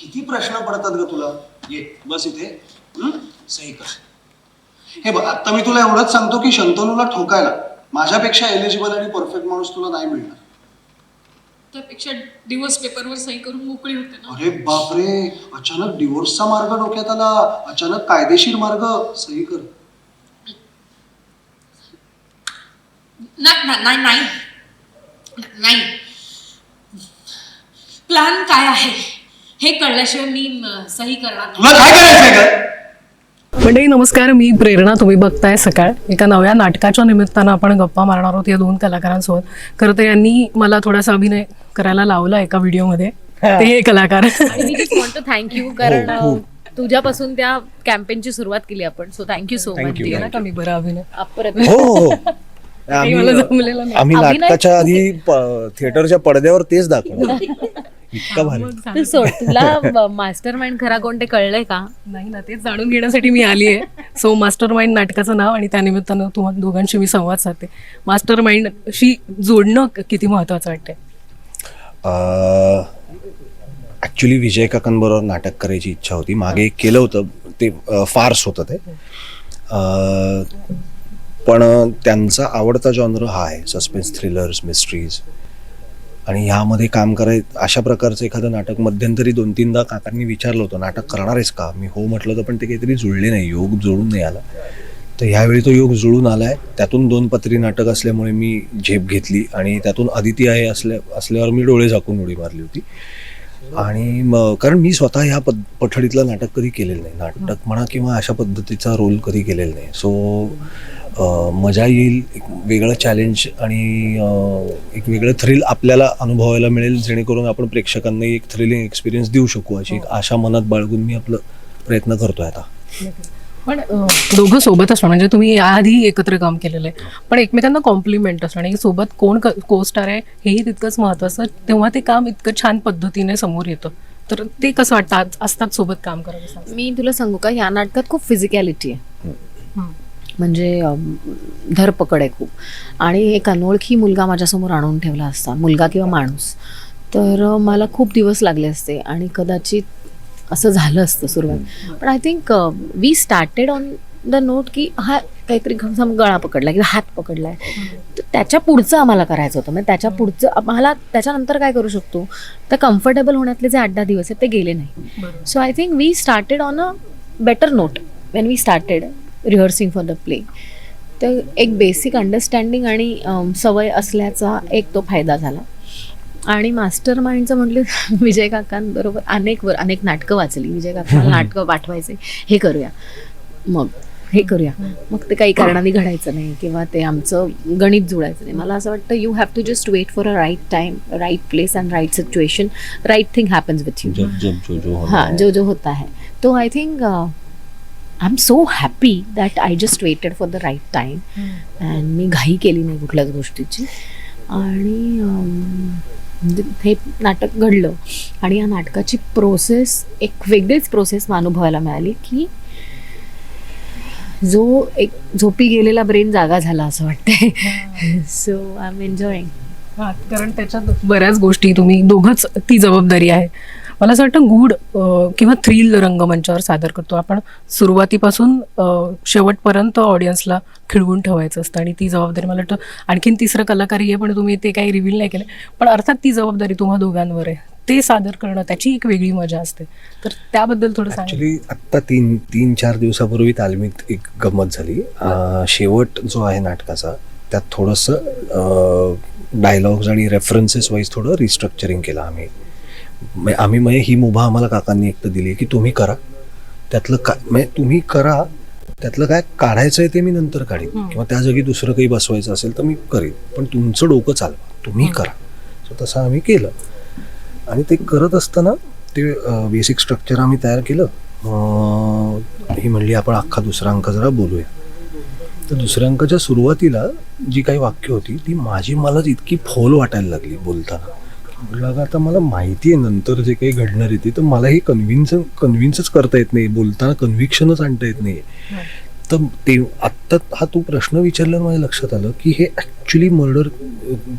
किती प्रश्न पडतात ग तुला? ये बस इथे? सही कर. हे बघ आता मी तुला एवढंच सांगतो की शंतनूला ठोकायला माझ्यापेक्षा एलिजिबल आणि परफेक्ट माणूस तुला नाही मिळणार. त्यापेक्षा डिवोर्स पेपरवर सही करून मोकळी होते ना. अरे बापरे अचानक डिवोर्सचा मार्ग डोक्यात आला. अचानक कायदेशीर मार्ग. सही कर. नाही नाही नाही नाही. नाही. प्लॅन काय आहे? हे कळल्याशिवाय मी सही करणार. तुला काय करायचंय का मंडळी नमस्कार. मी प्रेरणा तुम्ही बघताय सकाळ. एका नव्या नाटकाच्या निमित्तानं आपण गप्पा मारणार आहोत या दोन कलाकारांसोबत. खरं तर यांनी मला थोडासा अभिनय करायला लावला एका व्हिडिओमध्ये. ते हे कलाकार. टू थँक्यू कारण अ, तुझ्यापासून त्या कॅम्पेनची सुरुवात केली आपण. सो थँक्यू सो मच का मी बरं अभिनय? अपरत. हो हो. काही मला जमलेलं नाही. आम्ही अभिनय- नाटकाच्या आधी प- थिएटरच्या पडद्यावर तेच दाखवलं. इतका भारी. तू सोड तुला मास्टर माइंड खरा कोण ते कळलंय का? नाही ना तेच जाणून घेण्यासाठी मी आली आहे सो मास्टर माइंड नाटकाचं नाव आणि त्यानिमित्तानं तुम्हाला दोघांशी मी संवाद साधते. मास्टर माइंडशी जोडणं किती महत्वाचं वाटतंय? ॲक्च्युली विजय काकांबरोबर नाटक करायची इच्छा होती. मागे केलं होतं ते फार्स होतं ते. अं, पण त्यांचा आवडता जॉनर हा आहे. सस्पेन्स थ्रिलर्स मिस्ट्रीज आणि ह्यामध्ये काम कराय अशा प्रकारचं एखादं नाटक मध्यंतरी दोन तीनदा काकांनी विचारलं होतं नाटक करणार आहेस का? मी हो म्हटलं होतं पण ते काहीतरी जुळले नाही योग जुळून नाही आला. तर ह्यावेळी तो योग जुळून आला आहे त्यातून दोन पत्री नाटक असल्यामुळे मी झेप घेतली आणि त्यातून अदिती आहे असल्या असल्यावर मी डोळे झाकून उडी मारली होती. आणि मग कारण मी स्वतः ह्या पद पठडीतलं नाटक कधी केलेलं नाही. नाटक म्हणा किंवा अशा पद्धतीचा रोल कधी केलेला नाही. सो मजा येईल एक वेगळं चॅलेंज आणि एक वेगळं थ्रिल आपल्याला अनुभवायला मिळेल जेणेकरून आपण प्रेक्षकांनाही एक थ्रिलिंग एक्सपिरियन्स देऊ शकू अशी एक आशा मनात बाळगून मी आपलं प्रयत्न करतोय आता. पण दोघं सोबत असणं म्हणजे तुम्ही याआधी एकत्र काम केलेलं आहे. पण एकमेकांना कॉम्प्लिमेंट असणं आणि सोबत कोण को स्टार आहे हेही तितकंच महत्वाचं. तेव्हा ते काम इतकं छान पद्धतीने समोर येतं. तर ते कसं वाटतं? आज असतात सोबत काम करत असताना मी तुला सांगू का? या नाटकात खूप फिजिकॅलिटी आहे. म्हणजे धरपकड आहे खूप. आणि एक अनोळखी मुलगा माझ्यासमोर आणून ठेवला असता मुलगा किंवा माणूस. तर मला खूप दिवस लागले असते आणि कदाचित असं झालं असतं सुरुवात. पण I think we started on the note की हा काहीतरी घ- सम गळा पकडला किंवा हात पकडलाय तर त्याच्या पुढचं आम्हाला करायचं होतं. म्हणजे त्याच्या पुढचं आम्हाला त्याच्यानंतर काय करू शकतो? तर कम्फर्टेबल होण्यातले जे आठ दहा दिवस आहेत ते गेले नाही. So I think we started on a better note. When we started rehearsing for the play तर एक बेसिक अंडरस्टँडिंग आणि सवय असल्याचा एक तो फायदा झाला. आणि मास्टर माइंडचं म्हटलं विजय काकांबरोबर अनेक वर अनेक नाटकं वाचली. विजय काकांना नाटकं पाठवायचे. हे करूया. मग हे करूया. मग ते काही कारणाने घडायचं नाही किंवा ते आमचं गणित जुळायचं नाही. मला असं वाटतं you have to just wait for a right time right place and right situation right thing happens with you हाँ. जो जो होता है. तो I think I am so happy that I just waited for the right time and मी घाई केली नाही कुठल्याच गोष्टीची. आणि म्हणजे हे नाटक घडलं. आणि या नाटकाची प्रोसेस एक वेगळीच प्रोसेस अनुभवायला मिळाली की जो एक झोपी गेलेला ब्रेन जागा झाला असं वाटतंय. सो आय एम एन्जॉईंग कारण त्याच्यात बऱ्याच गोष्टी तुम्ही दोघंच ती जबाबदारी आहे. मला असं वाटतं गूढ अं, किंवा थ्रिल रंगमंचावर सादर करतो. आपण सुरुवातीपासून शेवटपर्यंत ऑडियन्सला खिळवून ठेवायचं असतं आणि ती जबाबदारी मला वाटतं आणखीन तिसरं कलाकारी आहे पण तुम्ही ते काही रिव्हील नाही केलं. पण अर्थात ती जबाबदारी तुम्हा दोघांवर आहे. ते सादर करणं त्याची एक वेगळी मजा असते. तर त्याबद्दल थोडं सांगा. ॲक्च्युली आत्ता तीन तीन चार दिवसापूर्वी तालमीत एक गंमत झाली. शेवट जो आहे नाटकाचा त्यात थोडंसं डायलॉग्स आणि रेफरन्सेस वाईज थोडं रिस्ट्रक्चरिंग केलं आम्ही. म्हणजे आम्ही म्हणजे ही मुभा आम्हाला काकांनी एक तर दिली की तुम्ही करा. त्यातलं काय म्हणजे तुम्ही करा त्यातलं काय काढायचं आहे ते मी नंतर काढीन. किंवा त्या जागी दुसरं काही बसवायचं असेल तर मी करीन. पण तुमचं डोकं चालवा. तुम्ही करा. सो तसं आम्ही केलं. आणि ते करत असताना ते बेसिक स्ट्रक्चर आम्ही तयार केलं. ही म्हणली आपण अख्खा दुसरा अंक जरा बोलूया. तर दुसऱ्या अंकाच्या सुरुवातीला जी काही वाक्य होती ती माझी मलाच इतकी फोल वाटायला लागली बोलताना. अगं आता मला माहिती आहे नंतर जे काही घडणार आहे ते तर मला हे कन्व्हिन्स कन्व्हिन्सच करता येत नाही. बोलताना कन्व्हिक्शनच आणता येत नाही. तर ते आत्ता हा तू प्रश्न विचारल्यावर माझ्या लक्षात आलं की हे actually murder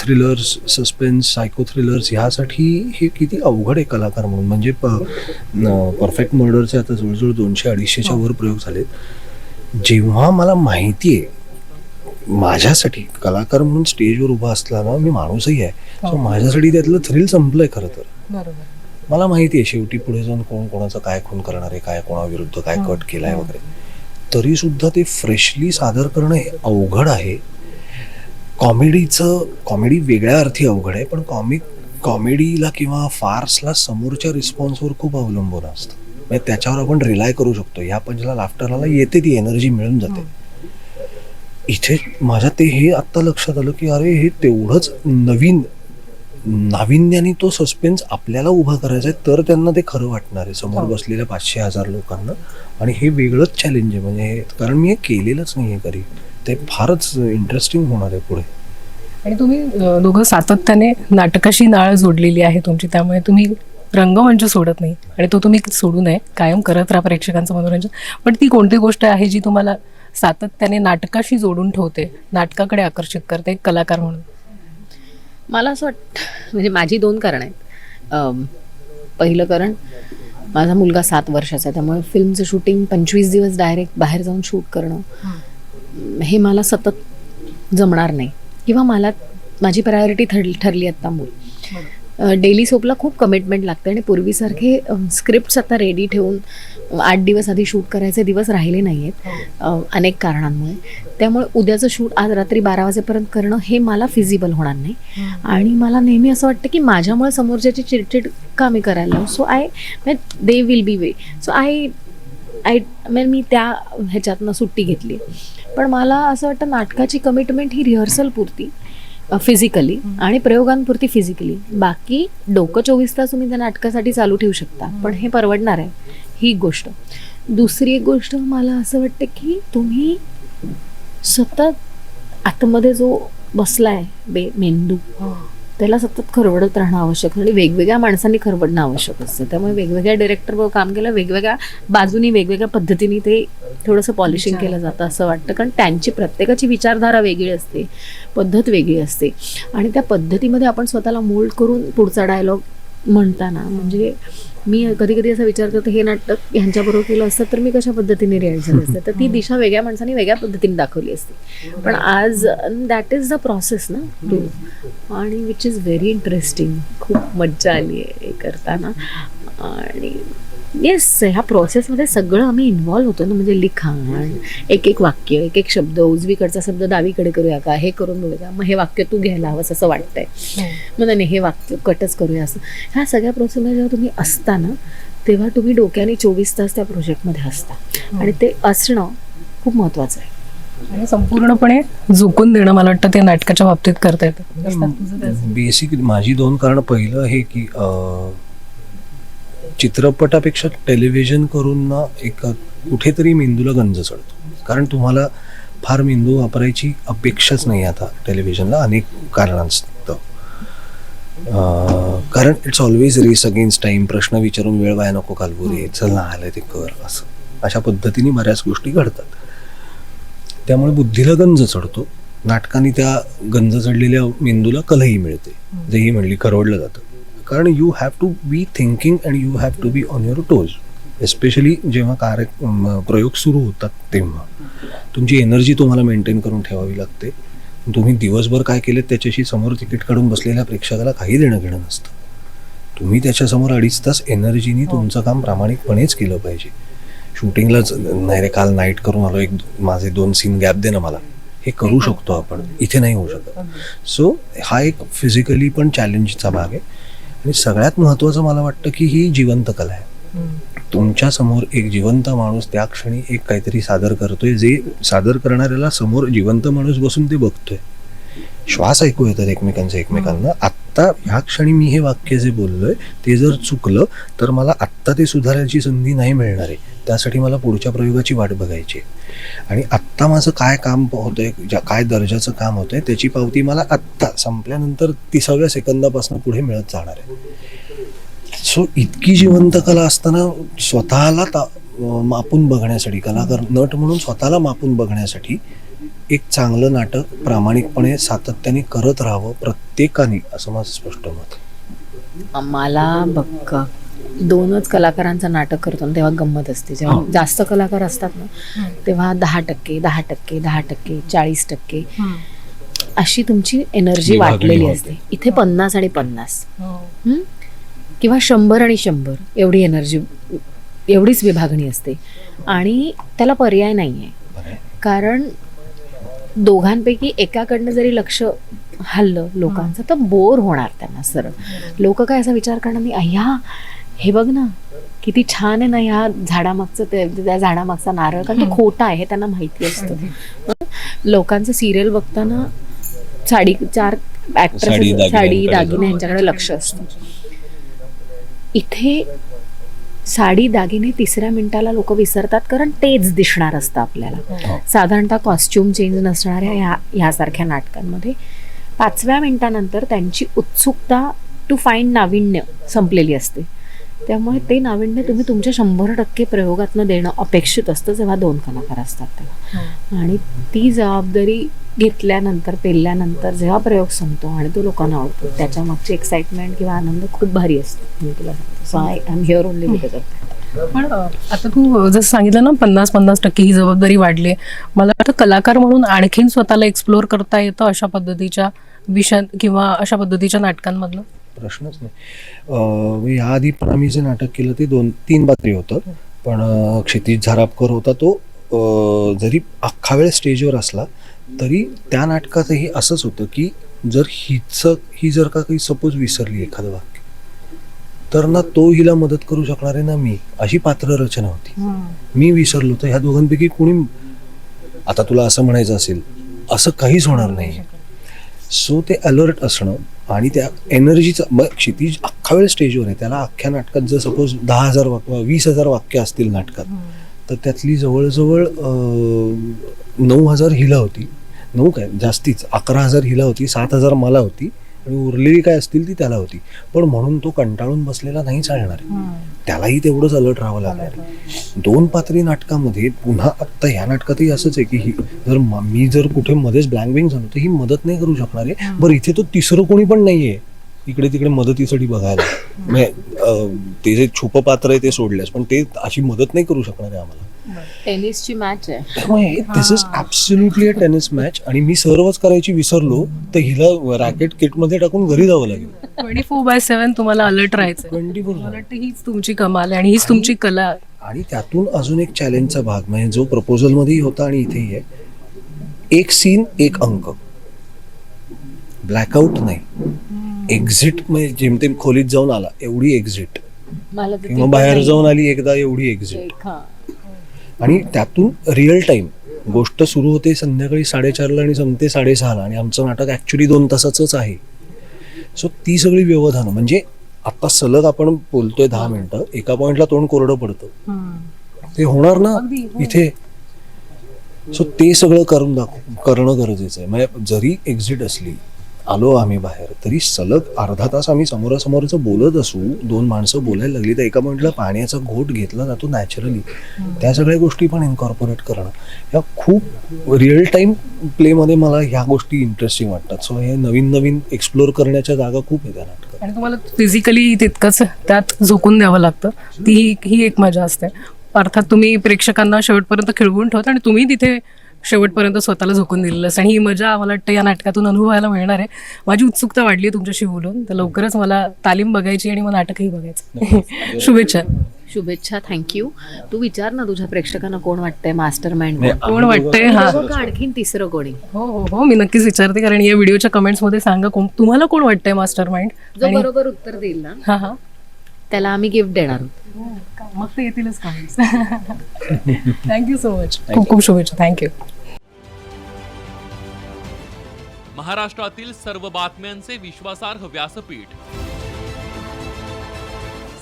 thrillers suspense psycho thrillers ह्यासाठी हे किती अवघड आहे कलाकार म्हणून. म्हणजे परफेक्ट मर्डरचे आता जवळजवळ दोनशे अडीचशेच्या वर प्रयोग झालेत. जेव्हा मला माहिती आहे माझ्यासाठी कलाकार म्हणून स्टेजवर उभा असला ना मी माणूसही आहे. सो माझ्यासाठी त्यातलं थ्रिल संपलंय खरं तर. मला माहिती आहे शेवटी पुढे जाऊन कोण कोणाचं काय खून करणार आहे काय कोणाविरुद्ध काय कट केलाय वगैरे. तरी सुद्धा ते फ्रेशली सादर करणं हे अवघड आहे. कॉमेडीचं कॉमेडी वेगळ्या अर्थी अवघड आहे पण कॉमिक कॉमेडीला किंवा फार्सला समोरच्या रिस्पॉन्सवर खूप अवलंबून असतं. म्हणजे त्याच्यावर आपण रिलाय करू शकतो. ह्या पंचला लाफ्टरला येते ती एनर्जी मिळून जाते. इथे माझ्या ते हे आत्ता लक्षात आलं की अरे हे तेवढंच नवीन नाविन्याने तो सस्पेन्स आपल्याला उभा करायचा आहे तर त्यांना ते खरं वाटणार आहे. समोर बसलेल्या पाचशे हजार लोकांना. आणि हे वेगळंच चॅलेंज आहे. म्हणजे हे कारण मी हे केलेलंच नाही आहे कधी. ते फारच इंटरेस्टिंग होणार आहे पुढे. आणि तुम्ही दोघं सातत्याने नाटकाशी नाळ जोडलेली आहे तुमची. त्यामुळे तुम्ही रंगमंच सोडत नाही. आणि तो तुम्ही सोडू नये. कायम करत राहा प्रेक्षकांचं मनोरंजन. पण ती कोणती गोष्ट आहे जी तुम्हाला सातत्याने नाटकाशी जोडून ठेवते नाटकाकडे आकर्षित करते एक कलाकार म्हणून. मला असं वाटतं म्हणजे माझी दोन कारणं आहेत. पहिलं कारण माझा मुलगा सात वर्षाचा आहे त्यामुळे फिल्मचं शूटिंग पंचवीस दिवस डायरेक्ट बाहेर जाऊन शूट करणं हे. मला सतत जमणार नाही. किंवा मला माझी प्रायोरिटी ठरली ठरली आता मूल डेली सोपला खूप कमिटमेंट लागते आणि पूर्वीसारखे स्क्रिप्ट्स आता रेडी ठेवून आठ दिवस आधी शूट करायचे दिवस राहिले नाही आहेत अ, अनेक कारणांमुळे. त्यामुळे उद्याचं शूट आज रात्री बारा वाजेपर्यंत करणं हे मला फिजिबल होणार नाही. आणि मला नेहमी असं वाटतं की माझ्यामुळे समोरच्याची चिडचिड का मी करायला so I they will be way so I I म्हणजे मी त्या ह्याच्यातनं सुट्टी घेतली. पण मला असं वाटतं नाटकाची कमिटमेंट ही रिहर्सल पुरती. फिजिकली आणि प्रयोगांपुरती फिजिकली बाकी डोकं चोवीस तास तुम्ही त्या नाटकासाठी चालू ठेवू शकता पण हे परवडणार आहे ही गोष्ट. दुसरी एक गोष्ट मला असं वाटतं की तुम्ही सतत आतमध्ये जो बसलाय बे मेंदू त्याला सतत खरवडत राहणं आवश्यक आहे आणि वेगवेगळ्या माणसांनी खरवडणं आवश्यक असतं. त्यामुळे वेगवेगळ्या डिरेक्टर काम केलं वेगवेगळ्या बाजूनी वेगवेगळ्या पद्धतीने ते थोडंसं पॉलिशिंग केलं जातं असं वाटतं. कारण त्यांची प्रत्येकाची विचारधारा वेगळी असते पद्धत वेगळी असते. आणि त्या पद्धतीमध्ये आपण स्वतःला मोल्ड करून पुढचा डायलॉग म्हणताना म्हणजे मी कधी कधी असा विचार करते हे नाटक ह्यांच्याबरोबर केलं असतं तर मी कशा पद्धतीने रिॲक्ट झाले असते? तर ती दिशा वेगळ्या माणसांनी वेगळ्या पद्धतीने दाखवली असते. पण आज दॅट इज द प्रोसेस ना टू आणि विच इज व्हेरी इंटरेस्टिंग खूप मज्जा आली आहे करताना. आणि येस ह्या प्रोसेसमध्ये सगळं आम्ही इन्व्हॉल्व होतो ना म्हणजे लिखाण एक एक वाक्य एक एक शब्द उजवीकडचा शब्द डावीकडे करूया का हे करून बघूया मग हे वाक्य तू घ्यायला हवंस असं वाटतंय. मग नाही हे वाक्य कटच करूया असं. ह्या सगळ्या प्रोसेसमध्ये जेव्हा तुम्ही असता ना तेव्हा तुम्ही डोक्याने चोवीस तास त्या प्रोजेक्टमध्ये असता. आणि ते असणं खूप महत्त्वाचं आहे. आणि संपूर्णपणे झुकून देणं मला वाटतं ते नाटकाच्या बाबतीत करता येतं? बेसिक माझी दोन कारण. पहिलं हे की चित्रपटापेक्षा टेलिव्हिजन करून ना एक कुठेतरी मेंदूला गंज चढतो. कारण तुम्हाला फार मेंदू वापरायची अपेक्षाच नाही आता टेलिव्हिजनला अनेक कारणांस्तव कारण it's always race against time प्रश्न विचारून वेळ वाया नको घालवू रे चल ना आलंय ते कर असं. अशा पद्धतीने बऱ्याच गोष्टी घडतात. त्यामुळे बुद्धीला गंज चढतो. नाटकाने त्या गंज चढलेल्या मेंदूला कलही मिळते. जे ही म्हणली खरवडलं जातं. कारण you have to be thinking and you have to be on your toes especially जेव्हा कार्य प्रयोग सुरू होतात तेव्हा. तुमची एनर्जी तुम्हाला मेंटेन करून ठेवावी लागते. तुम्ही दिवसभर काय केलं त्याच्याशी समोर तिकीट काढून बसलेल्या प्रेक्षकाला काही देणं घेणं नसतं. तुम्ही त्याच्यासमोर अडीच तास एनर्जीनी तुमचं काम प्रामाणिकपणेच केलं पाहिजे. शूटिंगलाच नाही रे काल नाईट करून आलो एक माझे दोन सीन गॅप दे ना मला. हे करू शकतो आपण. इथे नाही होऊ शकत. सो हा एक फिजिकली पण चॅलेंजचा भाग आहे. आणि सगळ्यात महत्त्वाचं मला वाटतं की ही जिवंत कला आहे. तुमच्यासमोर एक जिवंत माणूस त्या क्षणी एक काहीतरी सादर करतोय जे सादर करणाऱ्याला समोर जिवंत माणूस बसून ते बघतोय. श्वास ऐकू येतात एकमेकांचे एकमेकांना. आत्ता ह्या क्षणी मी हे वाक्य जे बोललोय ते जर चुकलं तर मला आत्ता ते सुधारायची संधी नाही मिळणार आहे. त्यासाठी मला पुढच्या प्रयोगाची वाट बघायची. आणि आत्ता माझं काय काम होतंय काय दर्जाचं काम होतंय त्याची पावती मला आत्ता संपल्यानंतर तिसाव्या सेकंदापासून पुढे मिळत जाणार आहे. सो इतकी जिवंत कला असताना स्वतःला मापून बघण्यासाठी कलाकार नट म्हणून स्वतःला मापून बघण्यासाठी एक चांगलं नाटक प्रामाणिकपणे सातत्याने करत राहावं प्रत्येकाने असं माझं स्पष्ट मत. मला बघ दोनच कलाकारांचं नाटक करतो ना तेव्हा गंमत असते. जेव्हा जास्त कलाकार असतात ना तेव्हा दहा टक्के दहा टक्के दहा टक्के चाळीस टक्के अशी तुमची एनर्जी वाटलेली. असते. इथे पन्नास आणि पन्नास. हं? किंवा शंभर आणि शंभर एवढी एनर्जी एवढीच विभागणी असते. आणि त्याला पर्याय नाही आहे? कारण दोघांपैकी एकाकडनं जरी लक्ष हल्लं लोकांचं तर बोर होणार त्यांना सरळ. लोक काय असा विचार करणार नाही अय्या हे बघ ना किती छान आहे ना ह्या झाडामागचं ते त्या झाडामागचा नारळ कारण तो खोटा आहे हे त्यांना माहिती असतं. लोकांचं सिरियल बघताना साडी चार साडी, ऍक्ट्रेस साडी दागिने यांच्याकडे लक्ष असतं. इथे साडी दागिने तिसऱ्या मिनिटाला लोक विसरतात कारण तेच दिसणार असतं आपल्याला हो. साधारणतः कॉस्ट्युम चेंज नसणाऱ्या ह्या ह्यासारख्या नाटकांमध्ये पाचव्या मिनिटानंतर त्यांची उत्सुकता टू फाईंड नाविन्य संपलेली असते त्यामुळे ते नाविन्य तुम्ही तुमच्या शंभर टक्के प्रयोगातनं देणं अपेक्षित असतं जेव्हा दोन कलाकार असतात तेव्हा. आणि ती जबाबदारी घेतल्यानंतर पेलल्यानंतर जेव्हा प्रयोग संपतो आणि तो लोकांना आवडतो त्याच्या मागची एक्साइटमेंट किंवा आनंद खूप भारी असतो. मी तुला सांगते. So I am here only because of पण आता तू जसं सांगितलं ना पन्नास पन्नास टक्के ही जबाबदारी वाढली आहे. मला वाटतं कलाकार म्हणून आणखीन स्वतःला एक्सप्लोअर करता येतं अशा पद्धतीच्या विषयात किंवा अशा पद्धतीच्या नाटकांमधलं प्रश्नच नाही. याआधी पण आम्ही जे नाटक केलं ते दोन तीन पात्री होतं. पण क्षितिज झारापकर होता तो जरी अख्खा वेळ स्टेजवर असला तरी त्या नाटकातही असंच होतं की जर हिचं ही जर का काही सपोज विसरली एखादं वाक्य तर ना तो हिला मदत करू शकणार आहे ना मी अशी पात्र रचना होती. मी विसरलो तर ह्या दोघांपैकी कोणी आता तुला असं म्हणायचं असेल असं काहीच होणार नाही. सो ते अलर्ट असणं आणि त्या एनर्जीचं मग क्षितिज अख्खा वेळ स्टेजवर आहे. त्याला अख्ख्या नाटकात जर सपोज दहा हजार वाक्य वीस हजार वाक्य असतील नाटकात तर त्यातली जवळजवळ नऊ हजार हिला होती. नऊ काय? जास्तीच. अकरा हजार हिला होती सात हजार मला होती. आणि उरलेली काय असतील ती त्याला होती. पण म्हणून तो कंटाळून बसलेला नाही चालणार. आहे. त्यालाही तेवढंच अलर्ट राहावं लागणार. आहे. दोन पात्री नाटकामध्ये पुन्हा आत्ता ह्या नाटकातही असंच आहे की ही जर म- मी जर कुठे मध्येच ब्लँक बिंग झालो तर ही मदत नाही करू शकणार आहे. बरं इथे तो तिसरं कोणी पण नाहीये. इकडे तिकडे मदतीसाठी बघायला. म्हणजे ते जे छुप पात्र आहे ते सोडलेस पण ते अशी मदत नाही करू शकणार आहे आम्हाला. टेनिसची मॅच आहे. This is absolutely a tennis match आणि मी सर्वच करायची विसरलो तर हिला रॅकेट किटमध्ये टाकून घरी जावं लागेल. ट्वेंटी फोर बाय सेव्हन तुम्हाला अलर्ट राहायचं ट्वेंटी फोर मला वाटतं हीच तुमची कमाल आहे आणि हीच तुमची कला आहे. आणि त्यातून अजून एक चॅलेंजचा भाग म्हणजे जो प्रपोजलमध्येही होता आणि इथेही आहे. एक सीन एक अंक. ब्लॅकआउट नाही. एक्झिट म्हणजे जेमतेम खोलीत जाऊन आला एवढी एक्झिट. मला तर किंवा ते बाहेर जाऊन आली एकदा एवढी एक्झिट. हा. आणि त्यातून रिअल टाइम गोष्ट सुरू होते संध्याकाळी साडेचारला आणि संपते साडेसहाला. आणि आमचं नाटक ॲक्च्युली दोन तासाचंच आहे. सो ती सगळी व्यवधानं म्हणजे आता सलग आपण बोलतोय दहा मिनिटं एका पॉइंटला तोंड कोरडं पडतं. ते होणार ना? इथे. सो ते सगळं करून दाखव करणं गरजेचं आहे. म्हणजे जरी एक्झिट असली आलो आम्ही बाहेर. तरी सलग अर्धा तास आम्ही समोरासमोरचं बोलत असू दोन माणसं बोलायला लागली तर एका पॉईंटला पाण्याचा घोट घेतला जातो नॅचरली त्या सगळ्या गोष्टी पण इन्कॉर्पोरेट करणं. ह्या खूप रिअल टाईम प्लेमध्ये मला ह्या गोष्टी इंटरेस्टिंग वाटतात. सो हे नवीन नवीन एक्सप्लोर करण्याच्या जागा खूप आहे त्या नाटकात. आणि तुम्हाला फिजिकली तितकंच त्यात झोकून द्यावं लागतं. ती ही एक मजा असते. अर्थात तुम्ही प्रेक्षकांना शेवटपर्यंत खिळवून ठेवता आणि तुम्ही तिथे शेवटपर्यंत स्वतःला झोकून दिलेलं असतं. आणि ही मजा मला वाटतं या नाटकातून अनुभवायला मिळणार आहे. माझी उत्सुकता वाढली आहे तुमच्याशी बोलून. तर लवकरच मला तालीम बघायची आणि मग नाटकही बघायचं. शुभेच्छा. शुभेच्छा थँक्यू तू विचार ना तुझ्या प्रेक्षकांना कोण वाटतंय मास्टर माइंड कोण वाटतंय? हा. आणखीन तिसरं कोणी? हो हो हो मी नक्कीच विचारते. कारण या व्हिडिओच्या कमेंट्समध्ये सांगा कोण तुम्हाला कोण वाटतंय मास्टर माइंड जो बरोबर उत्तर देईल ना. हा हा. त्याला आम्ही गिफ्ट देणार आहोत. मग ते येतीलच comments thank you so much खूप खूप शुभेच्छा. थँक्यू महाराष्ट्रातील सर्व बातम्यांचे विश्वासार्ह व्यासपीठ.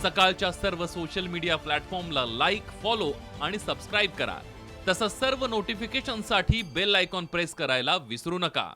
सकाळच्या सर्व सोशल मीडिया प्लॅटफॉर्मला लाईक फॉलो आणि सबस्क्राईब करा. तसंच सर्व नोटिफिकेशनसाठी बेल आयकॉन प्रेस करायला विसरू नका.